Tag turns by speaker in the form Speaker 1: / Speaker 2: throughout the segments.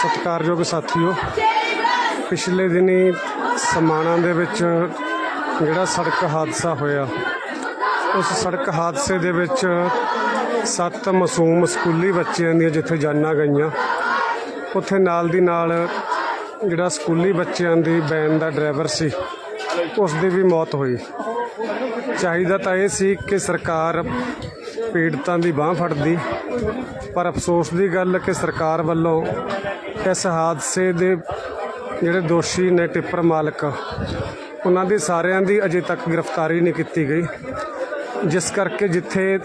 Speaker 1: ਸਤਿਕਾਰਯੋਗ ਸਾਥੀਓ, ਪਿਛਲੇ ਦਿਨੀ ਸਮਾਣਾ ਦੇ ਵਿੱਚ ਜਿਹੜਾ ਸੜਕ ਹਾਦਸਾ ਹੋਇਆ, ਉਸ ਸੜਕ ਹਾਦਸੇ ਦੇ ਵਿੱਚ ਸੱਤ ਮਾਸੂਮ ਸਕੂਲੀ ਬੱਚਿਆਂ ਦੀਆਂ ਜਿੱਥੇ ਜਾਨਾਂ ਗਈਆਂ, ਉੱਥੇ ਨਾਲ ਦੀ ਨਾਲ ਜਿਹੜਾ ਸਕੂਲੀ ਬੱਚਿਆਂ ਦੀ ਵੈਨ ਦਾ ਡਰਾਈਵਰ ਸੀ, ਉਸ ਦੀ ਵੀ ਮੌਤ ਹੋਈ। ਚਾਹੀਦਾ ਤਾਂ ਇਹ ਸੀ ਕਿ ਸਰਕਾਰ ਪੀੜਤਾਂ ਦੀ ਬਾਹ ਫੜਦੀ, ਪਰ ਅਫਸੋਸ ਦੀ ਗੱਲ ਕਿ ਸਰਕਾਰ ਵੱਲੋਂ ਇਸ ਹਾਦਸੇ ਦੇ ਜਿਹੜੇ ਦੋਸ਼ੀ ਨੇ ਟਿੱਪਰ ਮਾਲਕ, ਉਹਨਾਂ ਦੀ ਸਾਰਿਆਂ ਦੀ ਅਜੇ ਤੱਕ ਗ੍ਰਿਫਤਾਰੀ ਨਹੀਂ ਕੀਤੀ ਗਈ। ਜਿਸ ਕਰਕੇ ਜਿੱਥੇ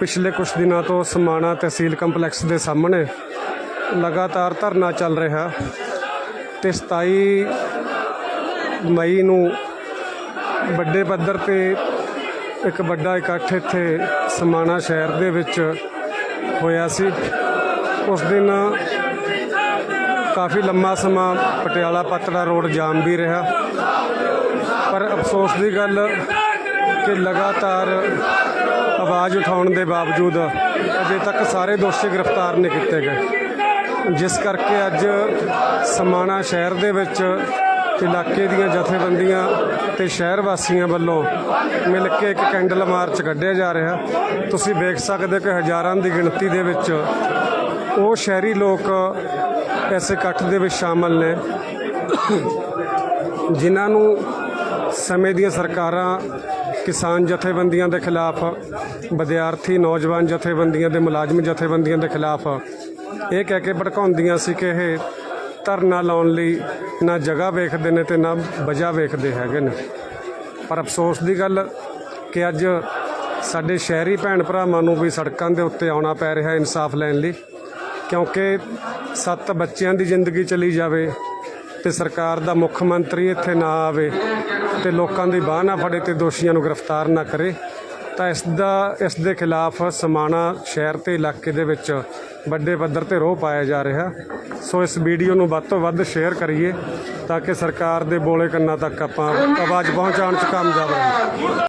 Speaker 1: ਪਿਛਲੇ ਕੁਝ ਦਿਨਾਂ ਤੋਂ ਸਮਾਣਾ ਤਹਿਸੀਲ ਕੰਪਲੈਕਸ ਦੇ ਸਾਹਮਣੇ ਲਗਾਤਾਰ ਧਰਨਾ ਚੱਲ ਰਿਹਾ ਤੇ 27 ਮਈ ਨੂੰ ਵੱਡੇ ਪੱਧਰ ਤੇ ਇੱਕ ਵੱਡਾ ਇਕੱਠ ਇੱਥੇ ਸਮਾਣਾ ਸ਼ਹਿਰ ਦੇ ਵਿੱਚ ਹੋਇਆ ਸੀ। ਉਸ ਦਿਨ ਕਾਫੀ ਲੰਮਾ ਸਮਾਂ ਪਟਿਆਲਾ ਪਤੜਾ ਰੋਡ ਜਾਮ ਵੀ ਰਿਹਾ। ਪਰ ਅਫਸੋਸ ਦੀ ਗੱਲ ਕਿ ਲਗਾਤਾਰ ਆਵਾਜ਼ ਉਠਾਉਣ ਦੇ ਬਾਵਜੂਦ ਅਜੇ ਤੱਕ ਸਾਰੇ ਦੋਸ਼ੀ ਗ੍ਰਿਫਤਾਰ ਨਹੀਂ ਕੀਤੇ ਗਏ। ਜਿਸ ਕਰਕੇ ਅੱਜ ਸਮਾਣਾ ਸ਼ਹਿਰ ਦੇ ਵਿੱਚ ਇਲਾਕੇ ਦੀਆਂ ਜਥੇਬੰਦੀਆਂ ਤੇ ਸ਼ਹਿਰ ਵਾਸੀਆਂ ਵੱਲੋਂ ਮਿਲ ਕੇ ਇੱਕ ਕੈਂਡਲ ਮਾਰਚ ਕੱਢਿਆ ਜਾ ਰਿਹਾ। ਤੁਸੀਂ ਵੇਖ ਸਕਦੇ ਕਿ ਹਜ਼ਾਰਾਂ ਦੀ ਗਿਣਤੀ ਦੇ ਵਿੱਚ ਉਹ ਸ਼ਹਿਰੀ ਲੋਕ ਇਸ ਇਕੱਠ ਦੇ ਵਿੱਚ ਸ਼ਾਮਲ ਨੇ। ਜਿਨ੍ਹਾਂ ਨੂੰ ਸਮੇਂ ਦੀਆਂ ਸਰਕਾਰਾਂ ਕਿਸਾਨ ਜਥੇਬੰਦੀਆਂ ਦੇ ਖਿਲਾਫ, ਵਿਦਿਆਰਥੀ, ਨੌਜਵਾਨ ਜਥੇਬੰਦੀਆਂ ਦੇ ਮੁਲਾਜ਼ਮ ਜਥੇਬੰਦੀਆਂ ਦੇ ਖਿਲਾਫ ਇਹ ਕਹਿ ਕੇ ਭੜਕਾਉਂਦੀਆਂ ਸੀ ਕਿ ਇਹ ਧਰਨਾ ਲਾਉਣ ਲਈ ਨਾ ਜਗ੍ਹਾ ਵੇਖਦੇ ਨੇ ਤੇ ਨਾ ਵਜ੍ਹਾ ਵੇਖਦੇ ਹੈਗੇ ਨੇ। ਪਰ ਅਫਸੋਸ ਦੀ ਗੱਲ ਕਿ ਅੱਜ ਸਾਡੇ ਸ਼ਹਿਰੀ ਭੈਣ ਭਰਾਵਾਂ ਨੂੰ ਵੀ ਸੜਕਾਂ ਦੇ ਉੱਤੇ ਆਉਣਾ ਪੈ ਰਿਹਾ ਇਨਸਾਫ ਲੈਣ ਲਈ। ਕਿਉਂਕਿ ਸੱਤ ਬੱਚਿਆਂ ਦੀ ਜ਼ਿੰਦਗੀ ਚਲੀ ਜਾਵੇ ਤੇ ਸਰਕਾਰ ਦਾ ਮੁੱਖ ਮੰਤਰੀ ਇੱਥੇ ਨਾ ਆਵੇ ਤੇ ਲੋਕਾਂ ਦੀ ਬਾਹ ਨਾ ਫੜੇ ਤੇ ਦੋਸ਼ੀਆਂ ਨੂੰ ਗ੍ਰਿਫਤਾਰ ਨਾ ਕਰੇ, ਤਾਂ ਇਸ ਦਾ, ਇਸ ਦੇ ਖਿਲਾਫ ਸਮਾਣਾ ਸ਼ਹਿਰ ਤੇ ਇਲਾਕੇ ਦੇ ਵਿੱਚ ਵੱਡੇ ਪੱਧਰ ਤੇ ਰੋਹ ਪਾਇਆ ਜਾ ਰਿਹਾ। ਸੋ ਇਸ ਵੀਡੀਓ ਨੂੰ ਵੱਧ ਤੋਂ ਵੱਧ ਸ਼ੇਅਰ ਕਰੀਏ ਤਾਂ ਕਿ ਸਰਕਾਰ ਦੇ ਬੋਲੇ ਕੰਨਾਂ ਤੱਕ ਆਪਾਂ ਆਵਾਜ਼ ਪਹੁੰਚਾਉਣ 'ਚ ਕਾਮਯਾਬ ਰਹੇ